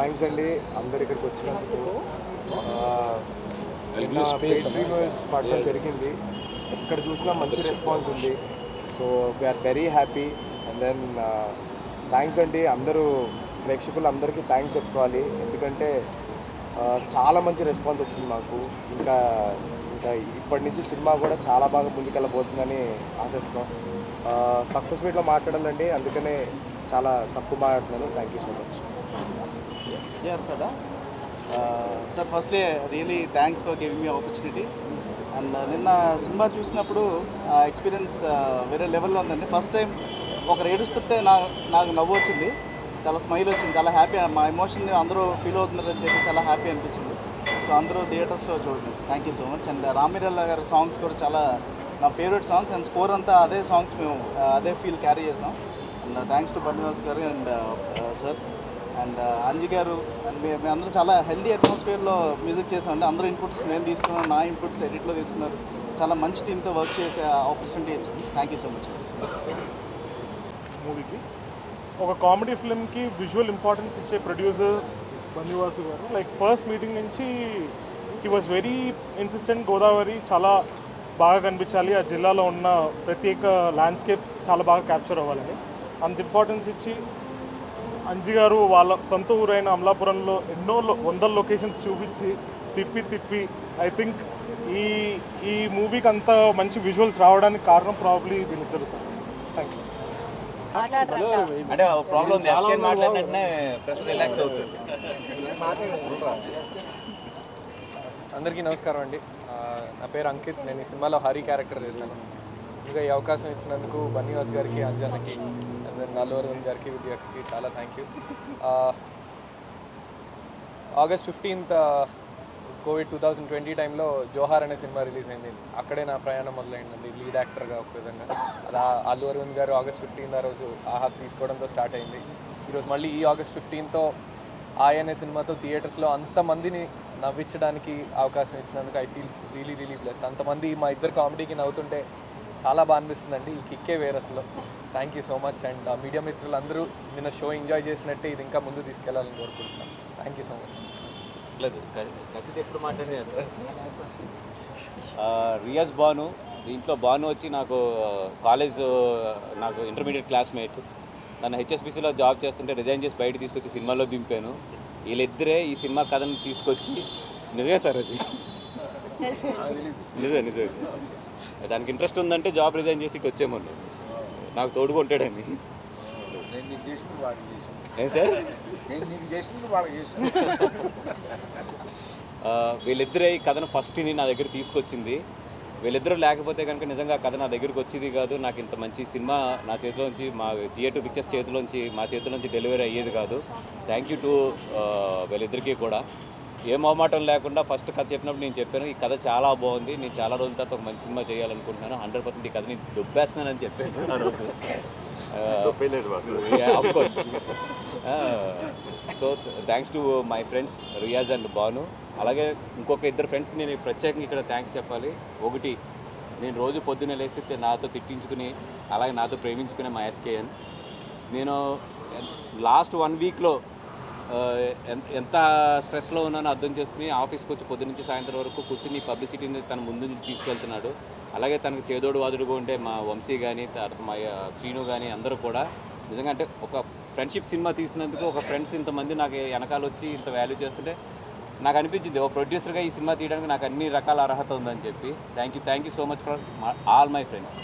Thanks అండి అందరు ఇక్కడికి వచ్చినందుకు. పడడం జరిగింది. ఎక్కడ చూసినా మంచి రెస్పాన్స్ ఉంది. So we are very happy and then thanks అండి. అందరూ ప్రేక్షకులు అందరికీ థ్యాంక్స్ చెప్పుకోవాలి. ఎందుకంటే చాలా మంచి రెస్పాన్స్ వచ్చింది మాకు. ఇంకా ఇంకా ఇప్పటి నుంచి సినిమా కూడా చాలా బాగా ముందుకెళ్ళబోతుందని ఆశిస్తున్నాం. సక్సెస్ మీట్లో మాట్లాడాలండి. అందుకనే చాలా తక్కువ మాట్లాడుతున్నాను. Thank you so much జర్ sir. Sir firstly really thanks for giving me opportunity and నిన్న సినిమా చూసినప్పుడు ఆ ఎక్స్పీరియన్స్ వేరే లెవెల్లో ఉందండి. ఫస్ట్ టైం ఒకరు ఏడుస్తుంటే నా నాకు నవ్వు వచ్చింది. చాలా స్మైల్ వచ్చింది. చాలా హ్యాపీ మా ఎమోషన్ అందరూ ఫీల్ అవుతున్నారని చెప్పి చాలా హ్యాపీ అనిపించింది. సో అందరూ థియేటర్స్లో చూడండి. Thank you so much and రామిరల్లా గారి సాంగ్స్ కూడా చాలా నా ఫేవరెట్ సాంగ్స్ అండ్ స్కోర్ అంతా అదే సాంగ్స్ మేము అదే ఫీల్ క్యారీ చేసాం. అండ్ థ్యాంక్స్ టు బన్నివాస్ గారు. And sir uh, uh, and uh, Anji గారు అండ్ మేము అందరూ చాలా హెల్దీ అట్మాస్ఫియర్లో మ్యూజిక్ చేసామండి అందరూ ఇన్పుట్స్ నేను తీసుకున్నాను నా ఇన్పుట్స్ ఎడిట్లో తీసుకున్నారు. చాలా మంచి టీంతో వర్క్ చేసే ఆపర్చునిటీ ఇచ్చింది థ్యాంక్ యూ సో మచ్ మూవీకి ఒక కామెడీ ఫిల్మ్కి విజువల్ ఇంపార్టెన్స్ ఇచ్చే ప్రొడ్యూసర్ బందివాసు గారు. లైక్ ఫస్ట్ మీటింగ్ నుంచి he was very insistent Godavari చాలా బాగా కనిపించాలి. ఆ జిల్లాలో ఉన్న ప్రత్యేక ల్యాండ్స్కేప్ చాలా బాగా క్యాప్చర్ అవ్వాలని. అంత ఇంపార్టెన్స్ ఇచ్చి అంజి గారు వాళ్ళ సొంత ఊరైన అమలాపురంలో ఎన్నో వందల లొకేషన్స్ చూపించి తిప్పి తిప్పి ఐ థింక్ ఈ ఈ మూవీకి అంత మంచి విజువల్స్ రావడానికి కారణం ప్రాబ్లీ వీళ్ళిద్దరు సార్. థ్యాంక్ యూ అంటే ప్రాబ్లం ఉంది. ఎస్కేన్ మాట్లాడినట్టునే ప్రెస్ రిలాక్స్ అవుతుంది. అందరికీ నమస్కారం అండి. నా పేరు అంకిత్. నేను ఈ సినిమాలో హరి క్యారెక్టర్ చేశాను. ఇంకా ఈ అవకాశం ఇచ్చినందుకు బన్నీవాస్ గారికి అంజనకి అండ్ దెన్ నల్లవరవన్ గారికి విద్యాకి చాలా thank you August fifteenth covid two thousand twenty టైంలో జోహార్ అనే సినిమా రిలీజ్ అయింది. అక్కడే నా ప్రయాణం మొదలైందండి లీడ్ యాక్టర్గా ఒక విధంగా. అది అల్లు అరవింద్ గారు ఆగస్ట్ ఫిఫ్టీన్త్ ఆ రోజు ఆహా తీసుకోవడంతో స్టార్ట్ అయింది. ఈరోజు మళ్ళీ ఈ ఆగస్ట్ ఫిఫ్టీన్తో ఆయనే సినిమాతో థియేటర్స్లో అంతమందిని నవ్వించడానికి అవకాశం ఇచ్చినందుకు I feels really really blessed అంతమంది మా ఇద్దరు కామెడీకి నవ్వుతుంటే చాలా బాగా అనిపిస్తుందండి ఈ కిక్కే వేరు అసలు. Thank you so much and media మిత్రులందరూ నిన్న షో ఎంజాయ్ చేసినట్టే ఇది ఇంకా ముందు తీసుకెళ్ళాలని కోరుకుంటున్నాను. థ్యాంక్ యూ సో మచ్ లేదు ఖచ్చితంగా ఎప్పుడు మాట్లాడేది రియాజ్ బాను దీంట్లో బాను వచ్చి నాకు కాలేజ్ నాకు ఇంటర్మీడియట్ క్లాస్మేట్ నన్ను హెచ్ఎస్బిసిలో జాబ్ చేస్తుంటే రిజైన్ చేసి బయట తీసుకొచ్చి సినిమాలో దింపాను. వీళ్ళిద్దరే ఈ సినిమా కథను తీసుకొచ్చి నిజమే సార్ అది? నిజమే నిజమే. దానికి ఇంట్రెస్ట్ ఉందంటే జాబ్ రిజైన్ చేసి ఇటు వచ్చేమన్నా నాకు తోడుకుంటాడని నేను నీకు చేసింది వాడికి చేసాను ఏం సార్? నేను నీకు చేసింది వాడికి చేసాను ఆ, వీళ్ళిద్దరే ఈ కథను ఫస్ట్ని నా దగ్గర తీసుకొచ్చింది. వీళ్ళిద్దరూ లేకపోతే కనుక నిజంగా కథ నా దగ్గరికి వచ్చేది కాదు. నాకు ఇంత మంచి సినిమా నా చేతిలోంచి మా జిఏ టూ పిక్చర్స్ చేతిలోంచి మా చేతిలోంచి డెలివరీ అయ్యేది కాదు. థ్యాంక్ యూ టు వీళ్ళిద్దరికీ కూడా. ఏ మొహమాటం లేకుండా ఫస్ట్ కథ చెప్పినప్పుడు నేను చెప్పాను ఈ కథ చాలా బాగుంది నేను చాలా రోజుల తర్వాత ఒక మంచి సినిమా చేయాలనుకుంటున్నాను హండ్రెడ్ పర్సెంట్ ఈ కథని దుబ్బేస్తున్నానని చెప్పాను. So thanks to my friends Riyaz and Bhanu అలాగే ఇంకొక ఇద్దరు ఫ్రెండ్స్కి నేను ప్రత్యేకంగా ఇక్కడ థ్యాంక్స్ చెప్పాలి. ఒకటి నేను రోజు పొద్దున్నే లేస్తే నాతో తిట్టించుకుని అలాగే నాతో ప్రేమించుకునే మా ఎస్కేఎన్ నేను లాస్ట్ వన్ వీక్లో ఎంత స్ట్రెస్లో ఉన్నానో అర్థం చేసుకుని ఆఫీస్కి వచ్చి పొద్దు నుంచి సాయంత్రం వరకు కూర్చుని పబ్లిసిటీని తన ముందు తీసుకెళ్తున్నాడు. అలాగే తనకు చేదోడు వాదుడుగా ఉండే మా వంశీ కానీ తర్వాత మా శ్రీను కానీ అందరూ కూడా నిజంగా అంటే ఒక ఫ్రెండ్షిప్ సినిమా తీసినందుకు ఒక ఫ్రెండ్స్ ఇంతమంది నాకు వెనకాల వచ్చి ఇంత వాల్యూ చేస్తుంటే నాకు అనిపించింది. ఒక ప్రొడ్యూసర్గా ఈ సినిమా తీయడానికి నాకు అన్ని రకాల అర్హత ఉందని చెప్పి. Thank you thank you so much for all my friends.